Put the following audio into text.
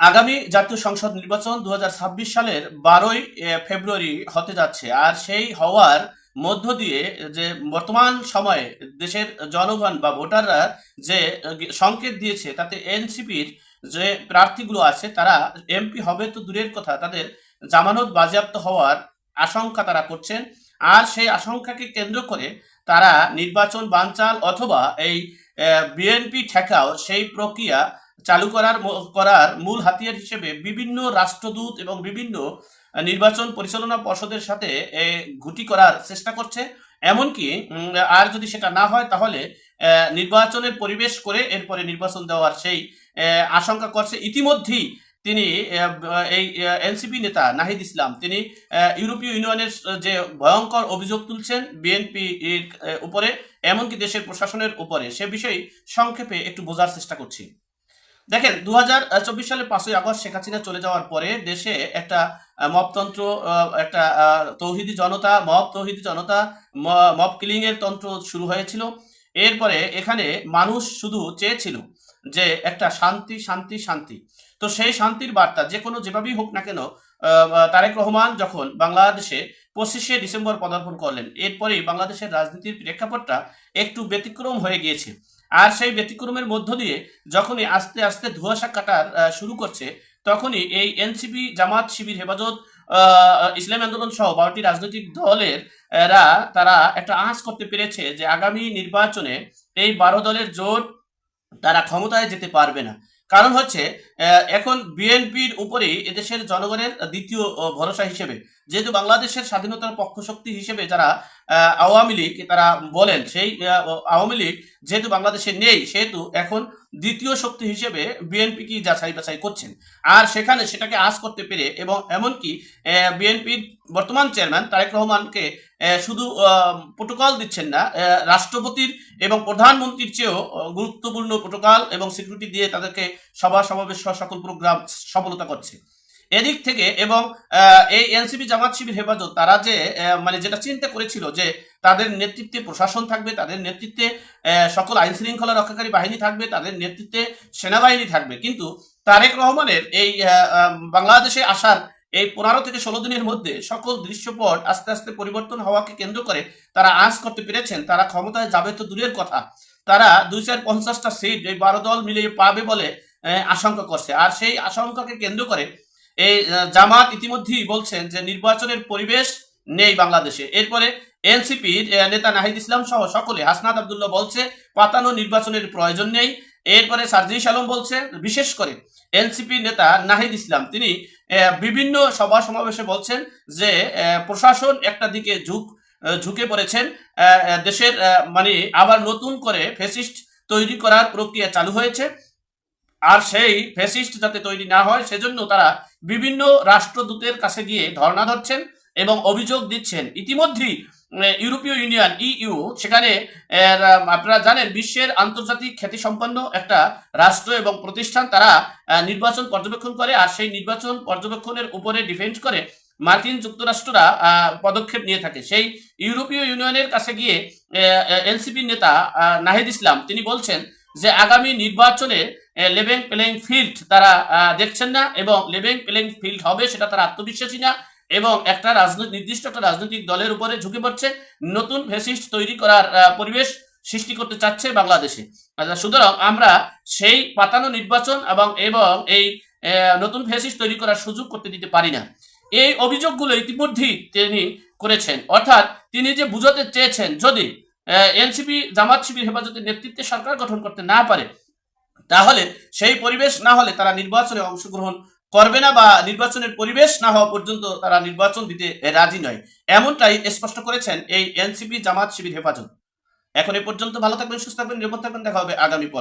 আগামী জাতীয় সংসদ নির্বাচন দু হাজার ছাব্বিশ সালের বারোই ফেব্রুয়ারি হতে যাচ্ছে। আর সেই হওয়ার মধ্য দিয়ে যে বর্তমান সময়ে দেশের জনগণ বা ভোটাররা যে সংকেত দিয়েছে, তাতে এনসিপির যে প্রার্থীগুলো আছে, তারা এমপি হবে তো দূরের কথা, তাদের জামানত বাজেয়াপ্ত হওয়ার আশঙ্কা তারা করছেন। আর সেই আশঙ্কাকে কেন্দ্র করে তারা নির্বাচন বানচাল অথবা এই বিএনপি ঠেকাও সেই প্রক্রিয়া চালু করার করার মূল হাতিয়ার হিসেবে বিভিন্ন রাষ্ট্রদূত এবং বিভিন্ন নির্বাচন পরিচালনা পর্ষদের সাথে ঘুটি করার চেষ্টা করছে। এমনকি আর যদি সেটা না হয় তাহলে নির্বাচনের পরিবেশ করে এরপরে নির্বাচন দেওয়ার সেই আশঙ্কা করছে। ইতিমধ্যেই তিনি এই এনসিপি নেতা নাহিদ ইসলাম, তিনি ইউরোপীয় ইউনিয়নের যে ভয়ঙ্কর অভিযোগ তুলছেন বিএনপি উপরে, এমনকি দেশের প্রশাসনের উপরে, সে বিষয়ে সংক্ষেপে একটু বোঝার চেষ্টা করছি। দেখেন দু সালের পাঁচই আগস্ট শেখ হাসিনা চলে যাওয়ার পরে দেশে একটা আহ, মবতন্ত্র একটা তৌহিদি জনতা মব তৌহিদি জনতা ম- মব কিলিং এর তন্ত্র শুরু হয়েছিল। এরপরে এখানে মানুষ শুধু চেয়েছিল যে একটা শান্তি শান্তি শান্তি। তো সেই শান্তির বার্তা যে কোনো যেভাবেই হোক না কেন তারেক রহমান যখন বাংলাদেশে পঁচিশে ডিসেম্বর পদার্পণ করলেন এরপরেই বাংলাদেশের রাজনীতির প্রেক্ষাপটটা একটু ব্যতিক্রম হয়ে গিয়েছে। আর সেই ব্যতিক্রমের মধ্য দিয়ে যখনই আস্তে আস্তে ধুয়াশা কাটার শুরু করছে, তখনই এই এনসিপি জামাত শিবির হেফাজত ইসলাম আন্দোলন সহ বারোটি রাজনৈতিক দলের রা তারা একটা আঁচ করতে পেরেছে যে আগামী নির্বাচনে এই বারো দলের জোট তারা ক্ষমতায় যেতে পারবে না। কারণ হচ্ছে এখন বিএনপির উপরেই এদেশের জনগণের দ্বিতীয় ভরসা হিসেবে। যেহেতু বাংলাদেশের স্বাধীনতার পক্ষ শক্তি হিসেবে যারা আওয়ামী লীগ, তারা বলেন, সেই আওয়ামী লীগ যেহেতু বাংলাদেশে নেই, সেহেতু এখন দ্বিতীয় শক্তি হিসেবে বিএনপি কি যাচাই বাছাই করছেন? আর সেখানে সেটাকে আজ করতে পেরে এবং এমনকি বিএনপির বর্তমান চেয়ারম্যান তারেক রহমানকে শুধু প্রোটোকল দিচ্ছেন না রাষ্ট্রপতির এবং প্রধানমন্ত্রীর চেয়েও গুরুত্বপূর্ণ প্রোটোকল এবং সিকিউরিটি দিয়ে তাদেরকে সভা সমাবেশ সকল প্রোগ্রাম সফলতা করছে। এদিক থেকে এবং এই এনসিপি জামাত শিবির হেফাজত, তারা যে মানে যেটা চিন্তা করেছিল যে তাদের নেতৃত্বে প্রশাসন থাকবে, তাদের নেতৃত্বে সকল আইন শৃঙ্খলা রক্ষাকারী বাহিনী থাকবে, তাদের নেতৃত্বে সেনাবাহিনী থাকবে। কিন্তু তারেক রহমানের এই বাংলাদেশে আসার এই পনেরো থেকে ষোলো দিনের মধ্যে সকল দৃশ্যপট আস্তে আস্তে পরিবর্তন হওয়াকে কেন্দ্র করে তারা আঁচ করতে পেরেছেন। তারা ক্ষমতায় যাবে তো দূরের কথা। তারা দুই চার পঞ্চাশটা সিট এই বারো দল মিলিয়ে পাবে বলে আশঙ্কা করছে। আর সেই আশঙ্কাকে কেন্দ্র করে এই জামাত ইতিমধ্যেই বলছেন যে নির্বাচনের পরিবেশ নেই বাংলাদেশে। এরপরে এনসিপির নেতা নাহিদ ইসলাম সহ সকলে, হাসনাত আবদুল্লাহ বলছে, পাতানো নির্বাচনের প্রয়োজন নেই। এরপরে সার্জিস আলম বলছে, বিশেষ করে এনসিপি নেতা নাহিদ ইসলাম, তিনি বিভিন্ন সভা সমাবেশে বলছেন যে প্রশাসন একটা দিকে ঝুঁক ঝুঁকে পড়েছেন দেশের মানে আবার নতুন করে ফেসিস্ট তৈরি করার প্রক্রিয়া চালু হয়েছে। আর সেই ফেসিস্ট যাতে তৈরি না হয়, সেজন্য তারা বিভিন্ন রাষ্ট্রদূতের কাছে গিয়ে ধর্ণা ধরছেন এবং অভিযোগ দিচ্ছেন। ইতিমধ্যেই ইউরোপীয় ইউনিয়ন, ইইউ, সেখানে আপনারা জানেন, বিশ্বের আন্তর্জাতিক খ্যাতিসম্পন্ন একটা রাষ্ট্র এবং প্রতিষ্ঠান তারা নির্বাচন পর্যবেক্ষণ করে আর সেই নির্বাচন পর্যবেক্ষণের উপরে ডিপেন্ড করে মার্কিন যুক্তরাষ্ট্ররা পদক্ষেপ নিয়ে থাকে। সেই ইউরোপীয় ইউনিয়নের কাছে গিয়ে এনসিপি নেতা নাহিদ ইসলাম, তিনি বলছেন যে আগামী নির্বাচনে লেভেল প্লেইং ফিল্ড তারা দেখছেন না এবং লেভেল প্লেইং ফিল্ড হবে সেটা তারা আত্মবিশ্বাসী না এবং একটা রাজনৈতিক নির্দিষ্ট একটা রাজনৈতিক দলের উপরে ঝুঁকে পড়ছে নতুন ফেসিস্ট তৈরি করার পরিবেশ সৃষ্টি করতে চাচ্ছে বাংলাদেশে। আচ্ছা, সুতরাং আমরা সেই পাতানো নির্বাচন এবং এবং এই নতুন ফেসিস্ট তৈরি করার সুযোগ করতে দিতে পারি না। এই অভিযোগগুলো ইতিমধ্যেই তিনি করেছেন। অর্থাৎ তিনি যে বুঝাতে চেয়েছেন যদি এনসিপি জামাত শিবির হেফাজতের নেতৃত্বে সরকার গঠন করতে না পারে তাহলে সেই পরিবেশ না হলে তারা নির্বাচনে অংশগ্রহণ করবে না বা নির্বাচনের পরিবেশ না হওয়া পর্যন্ত তারা নির্বাচন দিতে রাজি নয়। এমনটাই স্পষ্ট করেছেন এই এনসিপি জামাত শিবির হেফাজত। এখন এ পর্যন্ত ভালো থাকবেন, সুস্থ থাকবেন, নিরাপদ থাকবেন। দেখা হবে আগামী পর